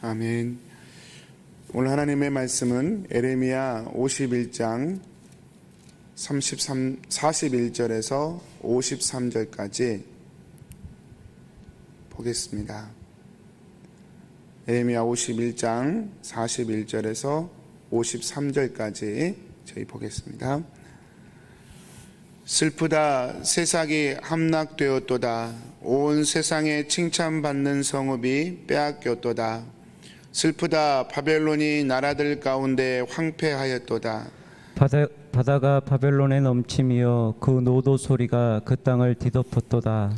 아멘. 오늘 하나님의 말씀은 에레미야 51장 33 41절에서 53절까지 보겠습니다. 에레미야 51장 41절에서 53절까지 저희 보겠습니다. 슬프다 세상이 함락되었도다 온 세상에 칭찬받는 성읍이 빼앗겼도다 슬프다 바벨론이 나라들 가운데 황폐하였도다 바다, 바다가 바벨론에 넘치며 그 노도 소리가 그 땅을 뒤덮었도다.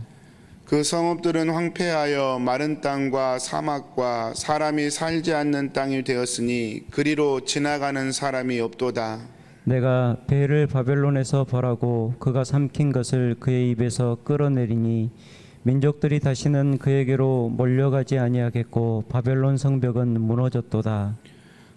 그 성읍들은 황폐하여 마른 땅과 사막과 사람이 살지 않는 땅이 되었으니 그리로 지나가는 사람이 없도다 내가 배를 바벨론에서 벌하고 그가 삼킨 것을 그의 입에서 끌어내리니 민족들이 다시는 그에게로 몰려가지 아니하겠고 바벨론 성벽은 무너졌도다.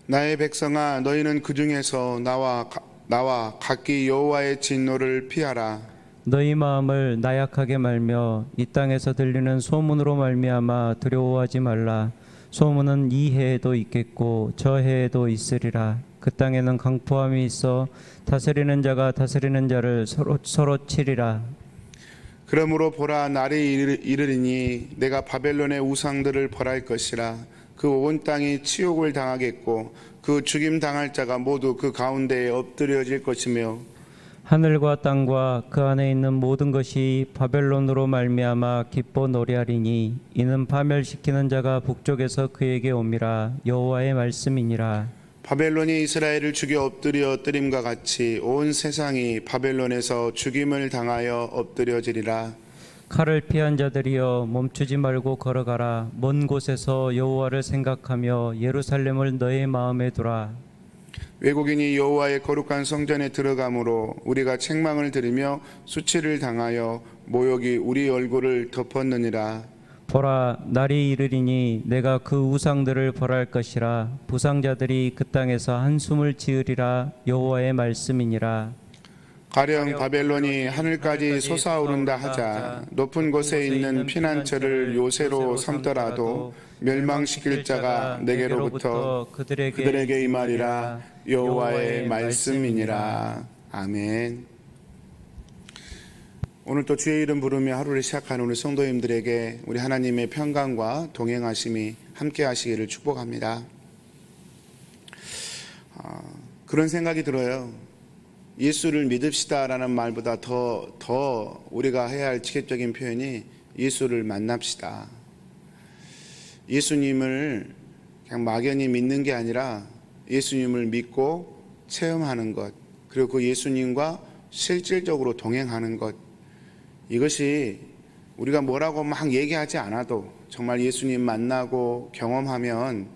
나의 백성아 너희는 그 중에서 나와 가- 나와 각기 여호와의 진노를 피하라 너희 마음을 나약하게 말며 이 땅에서 들리는 소문으로 말미암아 두려워하지 말라. 소문은 이 해에도 있겠고 저 해에도 있으리라. 그 땅에는 강포함이 있어 다스리는 자가 다스리는 자를 서로 서로 치리라. 그러므로 보라 날이 이르- 이르리니 내가 바벨론의 우상들을 벌할 것이라. 그 온 땅이 치욕을 당하겠고 그 죽임 당할 자가 모두 그 가운데에 엎드려질 것이며. 하늘과 땅과 그 안에 있는 모든 것이 바벨론으로 말미암아 기뻐 노래하리니 이는 파멸시키는 자가 북쪽에서 그에게 옴이라 여호와의 말씀이니라. 바벨론이 이스라엘을 죽여 엎드려 뜨림과 같이 온 세상이 바벨론에서 죽임을 당하여 엎드려지리라. 칼을 피한 자들이여 멈추지 말고 걸어가라. 먼 곳에서 여호와를 생각하며 예루살렘을 너의 마음에 두라. 외국인이 여호와의 거룩한 성전에 들어가므로 우리가 책망을 들으며 수치를 당하여 모욕이 우리 얼굴을 덮었느니라 보라 날이 이르리니 내가 그 우상들을 벌할 것이라. 부상자들이 그 땅에서 한숨을 지으리라. 여호와의 말씀이니라. 가령 바벨론이 하늘까지 솟아오른다 하자 높은 곳에 있는 피난처를 요새로 삼더라도 멸망시킬 자가 내게로부터 그들에게 임하리라. 여호와의 말씀이니라. 아멘. 오늘 또 주의 이름 부르며 하루를 시작하는 우리 성도님들에게 우리 하나님의 평강과 동행하심이 함께 하시기를 축복합니다. 아, 그런 생각이 들어요. 예수를 믿읍시다라는 말보다 더, 더 우리가 해야 할 직접적인 표현이 예수를 만납시다. 예수님을 그냥 막연히 믿는 게 아니라 예수님을 믿고 체험하는 것, 그리고 그 예수님과 실질적으로 동행하는 것, 이것이 우리가 뭐라고 막 얘기하지 않아도 정말 예수님 만나고 경험하면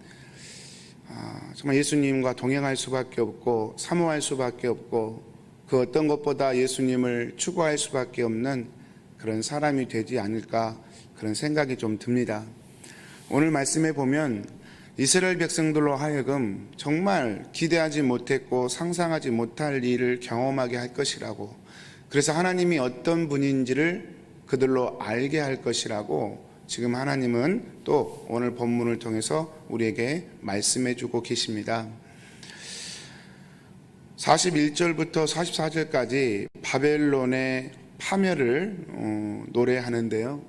아, 정말 예수님과 동행할 수밖에 없고 사모할 수밖에 없고 그 어떤 것보다 예수님을 추구할 수밖에 없는 그런 사람이 되지 않을까 그런 생각이 좀 듭니다. 오늘 말씀에 보면 이스라엘 백성들로 하여금 정말 기대하지 못했고 상상하지 못할 일을 경험하게 할 것이라고 그래서 하나님이 어떤 분인지를 그들로 알게 할 것이라고 지금 하나님은 또 오늘 본문을 통해서 우리에게 말씀해 주고 계십니다. 41절부터 44절까지 바벨론의 파멸을 어, 노래하는데요.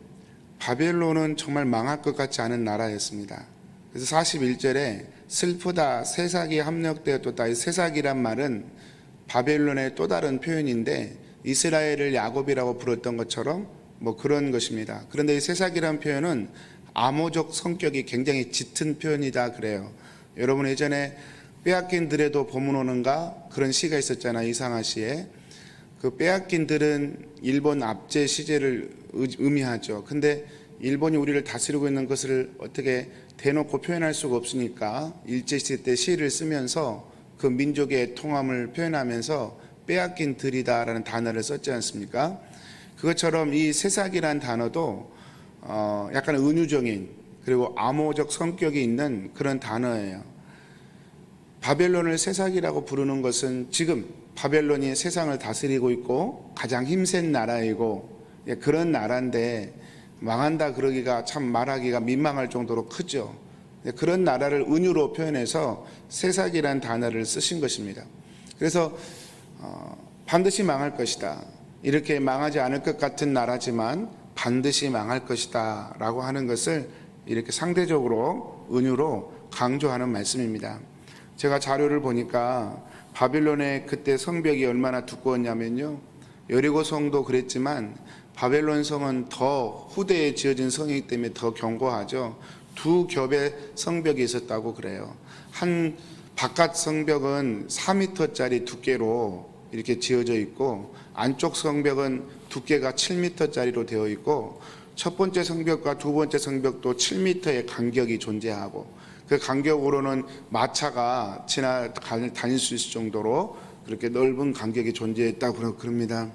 바벨론은 정말 망할 것 같지 않은 나라였습니다. 그래서 41절에 슬프다 세삭이 합력되었도다 이 세삭이란 말은 바벨론의 또 다른 표현인데 이스라엘을 야곱이라고 부르던 것처럼 뭐 그런 것입니다. 그런데 이 세삭이라는 표현은 암호적 성격이 굉장히 짙은 표현이다 그래요. 여러분 예전에 빼앗긴 들에도 봄은 오는가 그런 시가 있었잖아요. 이상하 시에. 그 빼앗긴 들은 일본 압제 시제를 의- 의미하죠. 근데 일본이 우리를 다스리고 있는 것을 어떻게 대놓고 표현할 수가 없으니까 일제시대 때 시를 쓰면서 그 민족의 통함을 표현하면서 빼앗긴 들이다라는 단어를 썼지 않습니까? 그것처럼 이 세삭이란 단어도 어 약간 은유적인 그리고 암호적 성격이 있는 그런 단어예요. 바벨론을 세삭이라고 부르는 것은 지금 바벨론이 세상을 다스리고 있고 가장 힘센 나라이고 예, 그런 나라인데 망한다 그러기가 참 말하기가 민망할 정도로 크죠. 네, 그런 나라를 은유로 표현해서 세삭이란 단어를 쓰신 것입니다. 그래서 어, 반드시 망할 것이다. 이렇게 망하지 않을 것 같은 나라지만 반드시 망할 것이다 라고 하는 것을 이렇게 상대적으로 은유로 강조하는 말씀입니다. 제가 자료를 보니까 바빌론의 그때 성벽이 얼마나 두꺼웠냐면요. 여리고 성도 그랬지만 바벨론 성은 더 후대에 지어진 성이기 때문에 더 견고하죠. 두 겹의 성벽이 있었다고 그래요. 한 바깥 성벽은 4m짜리 두께로 이렇게 지어져 있고 안쪽 성벽은 두께가 7m짜리로 되어 있고 첫 번째 성벽과 두 번째 성벽도 7m의 간격이 존재하고 그 간격으로는 마차가 지나 다닐 수 있을 정도로 그렇게 넓은 간격이 존재했다고 그럽니다.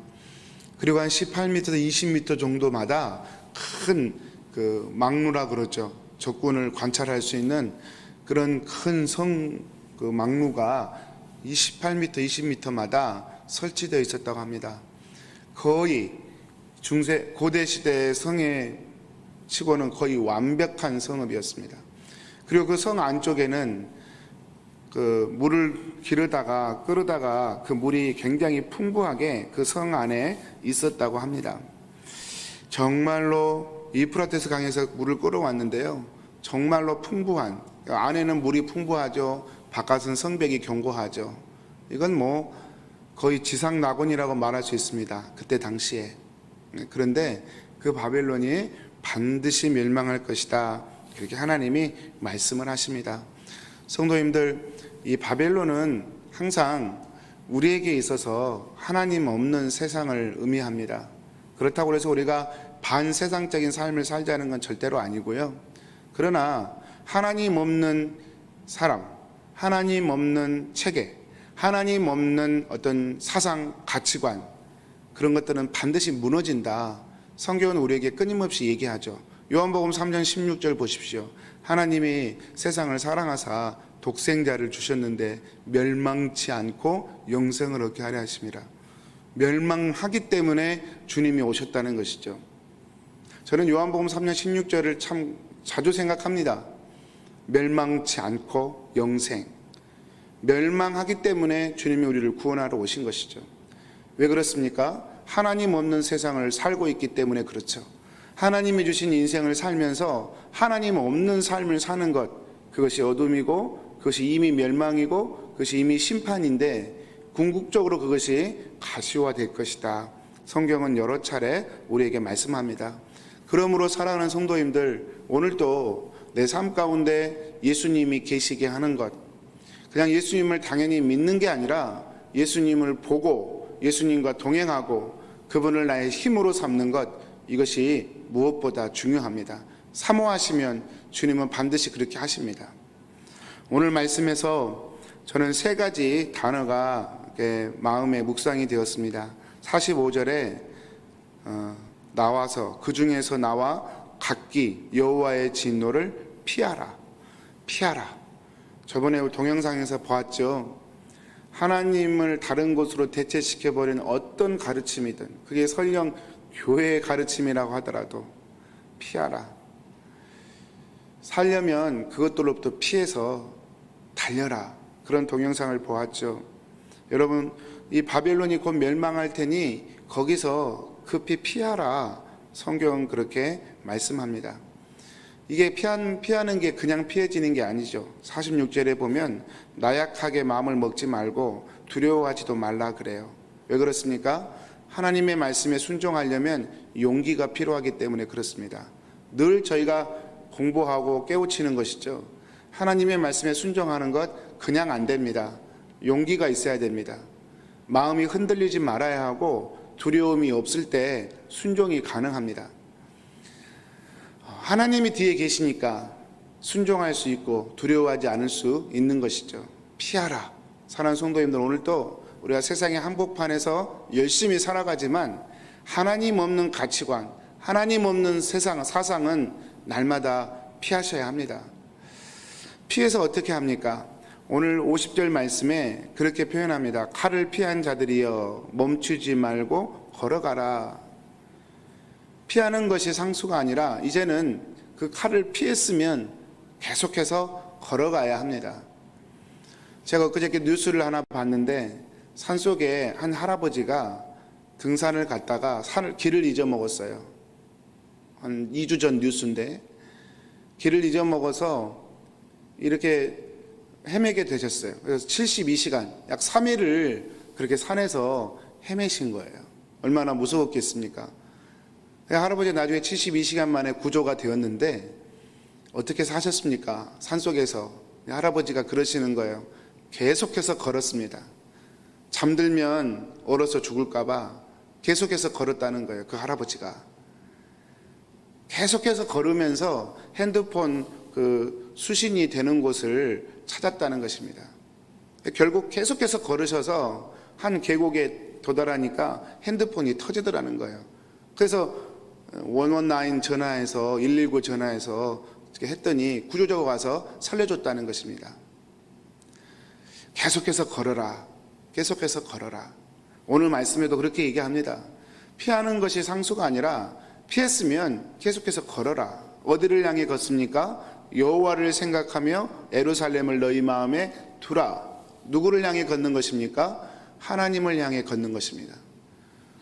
그리고 한 18m에서 20m 정도마다 큰그 막루라 그러죠. 적군을 관찰할 수 있는 그런 큰 성 그 막루가 28m, 20m마다 설치되어 있었다고 합니다. 거의 중세 고대 시대의 성에 치고는 거의 완벽한 성읍이었습니다. 그리고 그 성 안쪽에는 그 물을 기르다가 끓으다가 그 물이 굉장히 풍부하게 그 성 안에 있었다고 합니다. 정말로 이프라테스 강에서 물을 끌어왔는데요. 정말로 풍부한 그 안에는 물이 풍부하죠. 바깥은 성벽이 견고하죠. 이건 뭐 거의 지상 낙원이라고 말할 수 있습니다. 그때 당시에. 네, 그런데 그 바벨론이 반드시 멸망할 것이다. 그렇게 하나님이 말씀을 하십니다. 성도님들, 이 바벨론은 항상 우리에게 있어서 하나님 없는 세상을 의미합니다. 그렇다고 해서 우리가 반세상적인 삶을 살자는 건 절대로 아니고요. 그러나 하나님 없는 사람, 하나님 없는 체계, 하나님 없는 어떤 사상, 가치관, 그런 것들은 반드시 무너진다. 성경은 우리에게 끊임없이 얘기하죠. 요한복음 3장 16절 보십시오. 하나님이 세상을 사랑하사 독생자를 주셨는데 멸망치 않고 영생을 얻게 하려 하십니다. 멸망하기 때문에 주님이 오셨다는 것이죠. 저는 요한복음 3장 16절을 참 자주 생각합니다. 멸망치 않고 영생. 멸망하기 때문에 주님이 우리를 구원하러 오신 것이죠. 왜 그렇습니까? 하나님 없는 세상을 살고 있기 때문에 그렇죠. 하나님이 주신 인생을 살면서 하나님 없는 삶을 사는 것, 그것이 어둠이고, 그것이 이미 멸망이고, 그것이 이미 심판인데, 궁극적으로 그것이 가시화될 것이다. 성경은 여러 차례 우리에게 말씀합니다. 그러므로 사랑하는 성도님들, 오늘도 내 삶 가운데 예수님이 계시게 하는 것, 그냥 예수님을 당연히 믿는 게 아니라 예수님을 보고 예수님과 동행하고 그분을 나의 힘으로 삼는 것 이것이 무엇보다 중요합니다. 사모하시면 주님은 반드시 그렇게 하십니다. 오늘 말씀에서 저는 세 가지 단어가 마음에 묵상이 되었습니다. 45절에 어, 나와서 그 중에서 나와 각기 여호와의 진노를 피하라, 피하라. 저번에 동영상에서 보았죠. 하나님을 다른 곳으로 대체시켜 버린 어떤 가르침이든 그게 설령 교회의 가르침이라고 하더라도 피하라. 살려면 그것들로부터 피해서 달려라. 그런 동영상을 보았죠. 여러분, 이 바벨론이 곧 멸망할 테니 거기서 급히 피하라. 성경은 그렇게 말씀합니다. 이게 피한, 피하는 게 그냥 피해지는 게 아니죠. 46절에 보면 나약하게 마음을 먹지 말고 두려워하지도 말라 그래요. 왜 그렇습니까? 하나님의 말씀에 순종하려면 용기가 필요하기 때문에 그렇습니다. 늘 저희가 공부하고 깨우치는 것이죠. 하나님의 말씀에 순종하는 것 그냥 안 됩니다. 용기가 있어야 됩니다. 마음이 흔들리지 말아야 하고 두려움이 없을 때 순종이 가능합니다. 하나님이 뒤에 계시니까 순종할 수 있고 두려워하지 않을 수 있는 것이죠. 피하라. 사랑하는 성도님들 오늘도 우리가 세상의 한복판에서 열심히 살아가지만 하나님 없는 가치관, 하나님 없는 세상, 사상은 날마다 피하셔야 합니다. 피해서 어떻게 합니까? 오늘 50절 말씀에 그렇게 표현합니다. 칼을 피한 자들이여 멈추지 말고 걸어가라. 피하는 것이 상수가 아니라 이제는 그 칼을 피했으면 계속해서 걸어가야 합니다. 제가 그저께 뉴스를 하나 봤는데 산 속에 한 할아버지가 등산을 갔다가 산을 길을 잊어먹었어요. 한 2주 전 뉴스인데 길을 잊어먹어서 이렇게 헤매게 되셨어요. 그래서 72시간, 약 3일을 그렇게 산에서 헤매신 거예요. 얼마나 무서웠겠습니까? 그 할아버지 나중에 72시간 만에 구조가 되었는데 어떻게 사셨습니까? 산 속에서 할아버지가 그러시는 거예요. 계속해서 걸었습니다. 잠들면 얼어서 죽을까봐 계속해서 걸었다는 거예요. 그 할아버지가. 계속해서 걸으면서 핸드폰 그 수신이 되는 곳을 찾았다는 것입니다. 결국 계속해서 걸으셔서 한 계곡에 도달하니까 핸드폰이 터지더라는 거예요. 그래서 119 전화해서 119 전화해서 했더니 구조자가 와서 살려줬다는 것입니다. 계속해서 걸어라. 계속해서 걸어라. 오늘 말씀에도 그렇게 얘기합니다. 피하는 것이 상수가 아니라 피했으면 계속해서 걸어라. 어디를 향해 걷습니까? 여호와를 생각하며 에루살렘을 너희 마음에 두라. 누구를 향해 걷는 것입니까? 하나님을 향해 걷는 것입니다.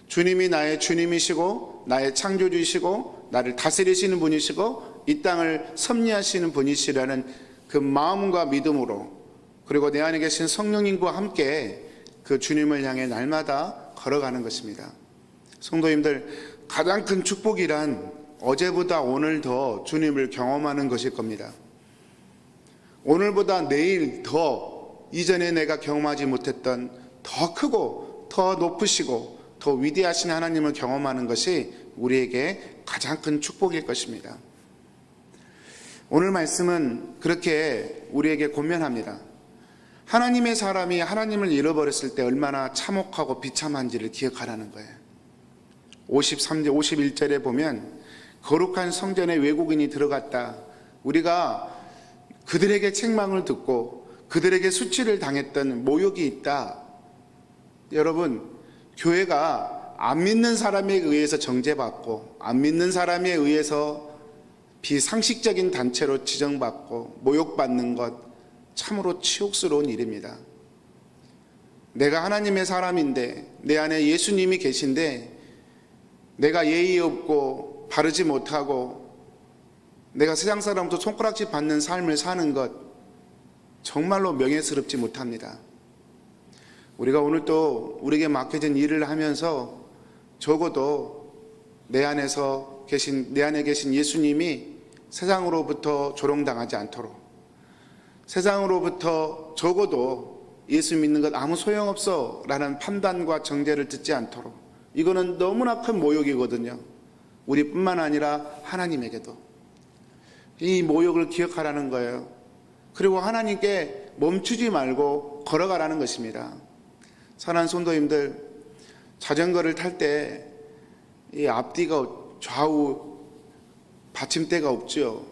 주님이 나의 주님이시고 나의 창조주이시고 나를 다스리시는 분이시고 이 땅을 섭리하시는 분이시라는 그 마음과 믿음으로 그리고 내 안에 계신 성령님과 함께 그 주님을 향해 날마다 걸어가는 것입니다. 성도님들 가장 큰 축복이란 어제보다 오늘 더 주님을 경험하는 것일 겁니다. 오늘보다 내일 더 이전에 내가 경험하지 못했던 더 크고 더 높으시고 더 위대하신 하나님을 경험하는 것이 우리에게 가장 큰 축복일 것입니다. 오늘 말씀은 그렇게 우리에게 권면합니다. 하나님의 사람이 하나님을 잃어버렸을 때 얼마나 참혹하고 비참한지를 기억하라는 거예요. 53절, 51절에 보면 거룩한 성전에 외국인이 들어갔다. 우리가 그들에게 책망을 듣고 그들에게 수치를 당했던 모욕이 있다. 여러분, 교회가 안 믿는 사람에 의해서 정죄받고 안 믿는 사람에 의해서 비상식적인 단체로 지정받고 모욕받는 것 참으로 치욕스러운 일입니다. 내가 하나님의 사람인데 내 안에 예수님이 계신데 내가 예의 없고 바르지 못하고 내가 세상 사람도 손가락질 받는 삶을 사는 것 정말로 명예스럽지 못합니다. 우리가 오늘 또 우리에게 맡겨진 일을 하면서 적어도 내 안에서 계신 내 안에 계신 예수님이 세상으로부터 조롱당하지 않도록 세상으로부터 적어도 예수 믿는 것 아무 소용없어 라는 판단과 정죄를 듣지 않도록 이거는 너무나 큰 모욕이거든요. 우리뿐만 아니라 하나님에게도 이 모욕을 기억하라는 거예요. 그리고 하나님께 멈추지 말고 걸어가라는 것입니다. 사랑하는 성도님들 자전거를 탈 때 이 앞뒤가 좌우 받침대가 없죠.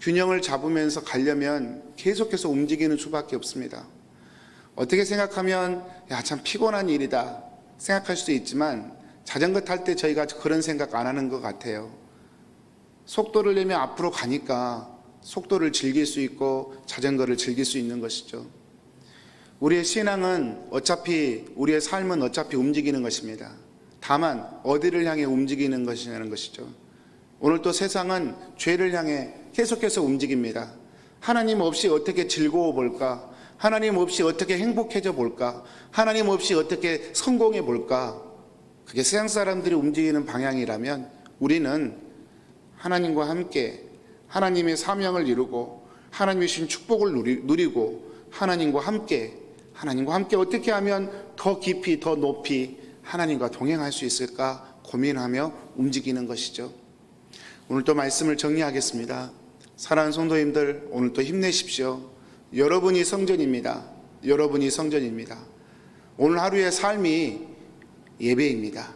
균형을 잡으면서 가려면 계속해서 움직이는 수밖에 없습니다. 어떻게 생각하면 야 참 피곤한 일이다 생각할 수도 있지만 자전거 탈 때 저희가 그런 생각 안 하는 것 같아요. 속도를 내면 앞으로 가니까 속도를 즐길 수 있고 자전거를 즐길 수 있는 것이죠. 우리의 신앙은 어차피 우리의 삶은 어차피 움직이는 것입니다. 다만 어디를 향해 움직이는 것이냐는 것이죠. 오늘 또 세상은 죄를 향해 계속해서 움직입니다. 하나님 없이 어떻게 즐거워 볼까? 하나님 없이 어떻게 행복해져 볼까? 하나님 없이 어떻게 성공해 볼까? 그게 세상 사람들이 움직이는 방향이라면 우리는 하나님과 함께 하나님의 사명을 이루고 하나님의 주신 축복을 누리, 누리고 하나님과 함께 하나님과 함께 어떻게 하면 더 깊이 더 높이 하나님과 동행할 수 있을까 고민하며 움직이는 것이죠. 오늘 또 말씀을 정리하겠습니다. 사랑하는 성도님들 오늘 또 힘내십시오. 여러분이 성전입니다. 여러분이 성전입니다. 오늘 하루의 삶이 예배입니다.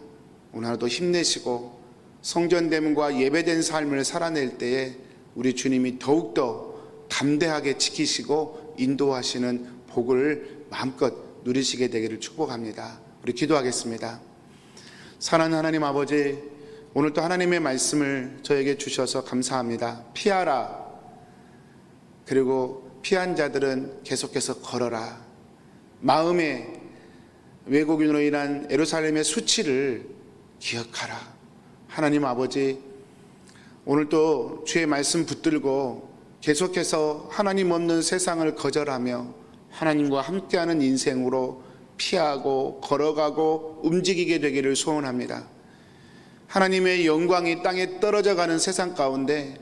오늘 하루도 힘내시고 성전됨과 예배된 삶을 살아낼 때에 우리 주님이 더욱더 담대하게 지키시고 인도하시는 복을 마음껏 누리시게 되기를 축복합니다. 우리 기도하겠습니다. 사랑하는 하나님 아버지, 오늘 또 하나님의 말씀을 저에게 주셔서 감사합니다. 피하라. 그리고 피한 자들은 계속해서 걸어라. 마음에 외국인으로 인한 에루살렘의 수치를 기억하라. 하나님 아버지, 오늘 또 주의 말씀 붙들고 계속해서 하나님 없는 세상을 거절하며 하나님과 함께하는 인생으로 피하고 걸어가고 움직이게 되기를 소원합니다. 하나님의 영광이 땅에 떨어져 가는 세상 가운데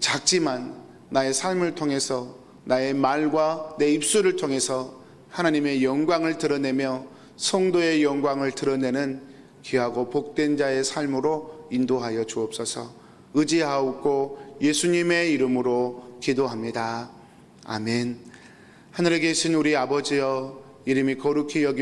작지만 나의 삶을 통해서 나의 말과 내 입술을 통해서 하나님의 영광을 드러내며 성도의 영광을 드러내는 귀하고 복된 자의 삶으로 인도하여 주옵소서 의지하옵고 예수님의 이름으로 기도합니다. 아멘. 하늘에 계신 우리 아버지여 이름이 거룩히 여김